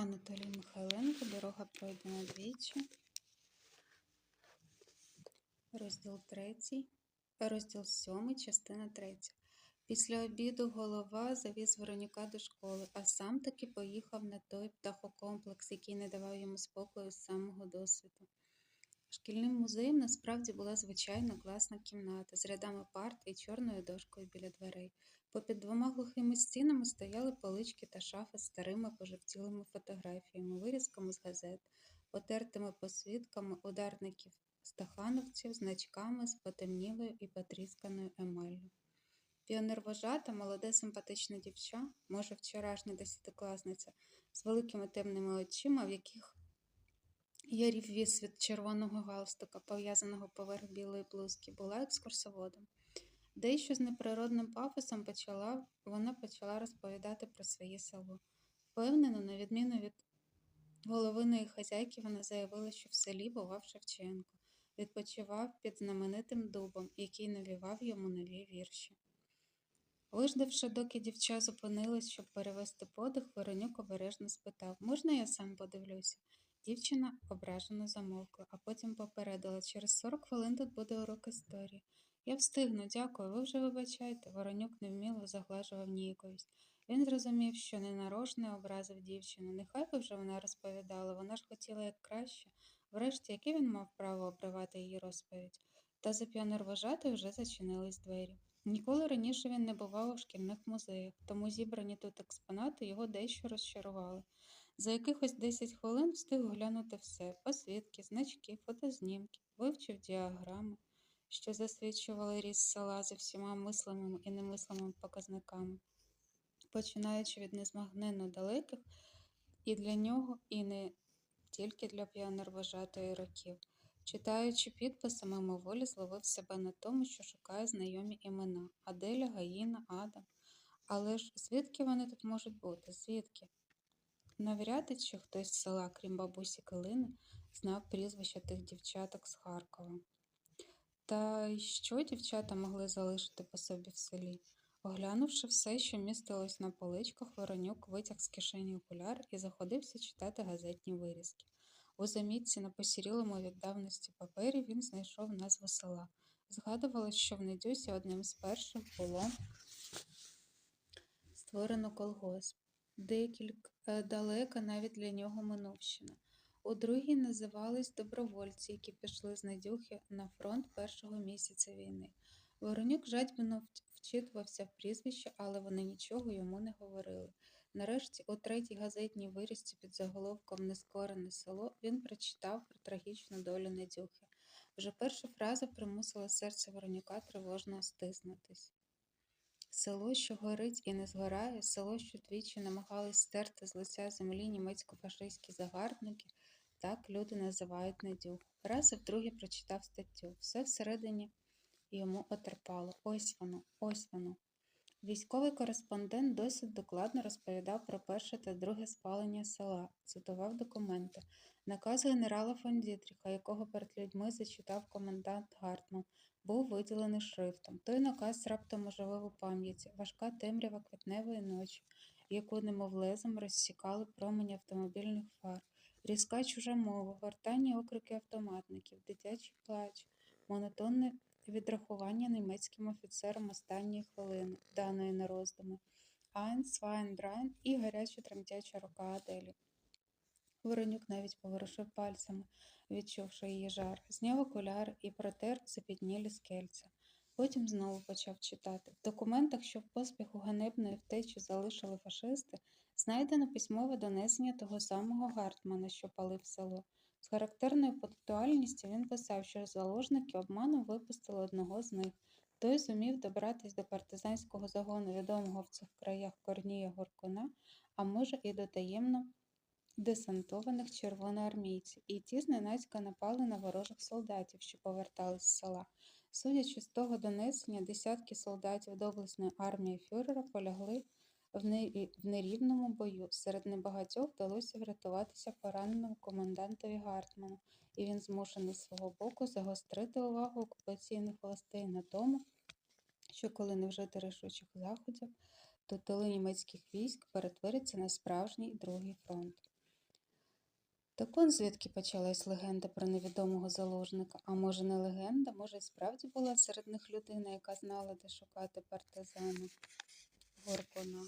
Анатолій Михайленко, дорога пройдена двічі. Розділ третій, розділ сьомий, частина третя. Після обіду голова завіз Вероніка до школи, а сам таки поїхав на той птахокомплекс, який не давав йому спокою з самого досвіду. Шкільним музеєм насправді була звичайна класна кімната з рядами парт і чорною дошкою біля дверей. Попід двома глухими стінами стояли полички та шафи з старими пожовтілими фотографіями, вирізками з газет, потертими посвідками ударників стахановців, значками з потемнілою і потрісканою емаллю. Піонервожата, молоде симпатичне дівча, може, вчорашня десятикласниця, з великими темними очима, в яких ярів від червоного галстука, пов'язаного поверх білої блузки, була екскурсоводом. Дещо з неприродним пафосом почала, вона почала розповідати про своє село. Впевнено, на відміну від головиної хазяйки, вона заявила, що в селі бував Шевченко, відпочивав під знаменитим дубом, який навівав йому нові вірші. Виждавши, доки дівча зупинилась, щоб перевести подих, Воронюк обережно спитав Можна я сам подивлюся? Дівчина ображено замовкла, а потім попередила через 40 хвилин тут буде урок історії. Я встигну, дякую, ви вже вибачайте. Воронюк невміло заглажував ніяковість. Він зрозумів, що ненарожне образив дівчину. Нехай би вже вона розповідала, вона ж хотіла як краще. Врешті, яке він мав право обривати її розповідь? Та за піонервожати вже зачинились двері. Ніколи раніше він не бував у шкільних музеях, тому зібрані тут експонати його дещо розчарували. За якихось 10 хвилин встиг оглянути все посвідки, значки, фотознімки, вивчив діаграми, що засвідчували ріст села за всіма мислимими і немислимими показниками, починаючи від незмагненно далеких і для нього, і не тільки для піонервожатої років. Читаючи підписи, мимоволі зловив себе на тому, що шукає знайомі імена Аделя, Гаїна, Адам. Але ж звідки вони тут можуть бути? Звідки? Навряд чи хтось з села, крім бабусі Килини, знав прізвища тих дівчаток з Харкова. Та й що дівчата могли залишити по собі в селі? Оглянувши все, що містилось на поличках, Воронюк витяг з кишені окуляр і заходився читати газетні вирізки. У замітці на посірілому від давності папері він знайшов назву села. Згадувалось, що в Недюсі одним з перших було створено колгосп. Декілька далека навіть для нього минувщина. У другій називались добровольці, які пішли з Недюхи на фронт першого місяця війни. Воронюк жадьбино вчитувався в прізвище, але вони нічого йому не говорили. Нарешті, у третій газетній вирізці під заголовком Нескорене село він прочитав про трагічну долю Недюхи. Вже перша фраза примусила серце Воронюка тривожно стиснутись. Село, що горить і не згорає, село, що двічі намагались стерти з лиця землі німецько-фашистські загарбники, так люди називають Недюх. Раз і вдруге прочитав статтю. Все всередині йому отерпало. Ось воно, ось воно. Військовий кореспондент досить докладно розповідав про перше та друге спалення села, цитував документи, наказ генерала фон Дітріха, якого перед людьми зачитав комендант Гартман, був виділений шрифтом. Той наказ раптом оживив у пам'яті, важка темрява квітневої ночі, яку немов лезом розсікали промені автомобільних фар, різка чужа мова, гортання окрики автоматників, дитячий плач, монотонне відрахування німецьким офіцерам останньої хвилини, даної на роздуми, Айн, Свайн, Драйн і гаряча тремтяча рука Аделі. Воронюк навіть поворушив пальцями, відчувши її жар, зняв окуляр і протер запітнілі скельця. Потім знову почав читати. В документах, що в поспіху ганебної втечі залишили фашисти, знайдено письмове донесення того самого Гартмана, що палив село. З характерною пунктуальністю він писав, що заложники обманом випустили одного з них. Той зумів добратись до партизанського загону, відомого в цих краях Корнія Горкуна, а може, і до таємно десантованих червоноармійців, і ті зненацька напали на ворожих солдатів, що повертались з села. Судячи з того донесення, десятки солдатів доблесної армії фюрера полягли в нерівному бою. Серед небагатьох вдалося врятуватися пораненому комендантові Гартману, і він змушений з свого боку загострити увагу окупаційних властей на тому, що коли не вжити рішучих заходів, то тили німецьких військ перетворяться на справжній другий фронт. Так он звідки почалась легенда про невідомого заложника. А може не легенда, може і справді була серед них людина, яка знала, де шукати партизана gorgona